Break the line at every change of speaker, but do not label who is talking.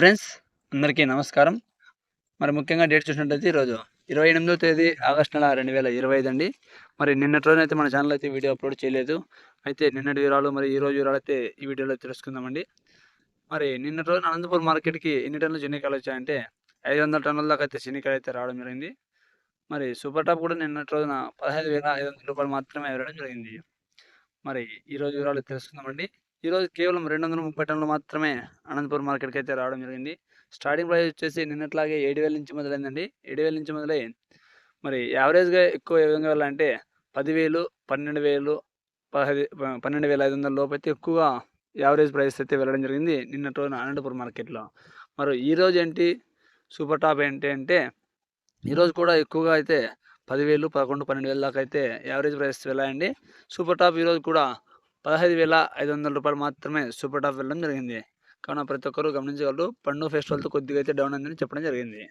Friends అందరికీ నమస్కారం. మరి ముఖ్యంగా డేట్ చూసినట్లయితే ఈరోజు ఇరవై ఎనిమిదో తేదీ ఆగస్టు నెల రెండు వేల ఇరవై ఐదు అండి. మరి నిన్నటి రోజున అయితే మన ఛానల్ అయితే వీడియో అప్లోడ్ చేయలేదు. అయితే నిన్నటి వివరాలు మరి ఈ రోజు వివరాలు అయితే ఈ వీడియోలో తెలుసుకుందామండి. మరి నిన్నటి రోజున అనంతపురం మార్కెట్కి ఎన్ని టన్నులు చెన్నికాయలు వచ్చాయంటే ఐదు వందల టన్నుల దాకా అయితే చెన్నికాయలు అయితే రావడం జరిగింది. మరి సూపర్ టాప్ కూడా నిన్నటి రోజున పదహైదు వేల ఐదు వందల రూపాయలు మాత్రమే వెళ్ళడం జరిగింది. మరి ఈరోజు వివరాలు తెలుసుకుందామండి. ఈరోజు కేవలం రెండు వందల ముప్పై టన్నులు మాత్రమే అనంతపురం మార్కెట్కి అయితే రావడం జరిగింది. స్టార్టింగ్ ప్రైస్ వచ్చేసి నిన్నట్లాగే ఏడు వేల నుంచి మొదలైందండి. ఏడు వేల నుంచి మొదలై మరి యావరేజ్గా ఎక్కువ ఏ విధంగా వెళ్ళాలంటే పదివేలు పన్నెండు వేలు పదహైదు పన్నెండు వేల ఐదు వందల లోపు అయితే ఎక్కువగా యావరేజ్ ప్రైస్ అయితే వెళ్ళడం జరిగింది నిన్నటి రోజున అనంతపురం మార్కెట్లో. మరి ఈరోజు ఏంటి? సూపర్ టాప్ ఏంటి అంటే ఈరోజు కూడా ఎక్కువగా అయితే పదివేలు పదకొండు పన్నెండు వేల దాకా అయితే యావరేజ్ ప్రైస్ వెళ్ళాయండి. సూపర్ టాప్ ఈరోజు కూడా పదహైదు వేల ఐదు వందల రూపాయలు మాత్రమే సూపర్ టాప్ వెళ్ళడం జరిగింది. కావున ప్రతి ఒక్కరూ గమనించగలరు. పండుగ ఫెస్టివల్తో కొద్దిగా అయితే డౌన్ అయిందని చెప్పడం జరిగింది.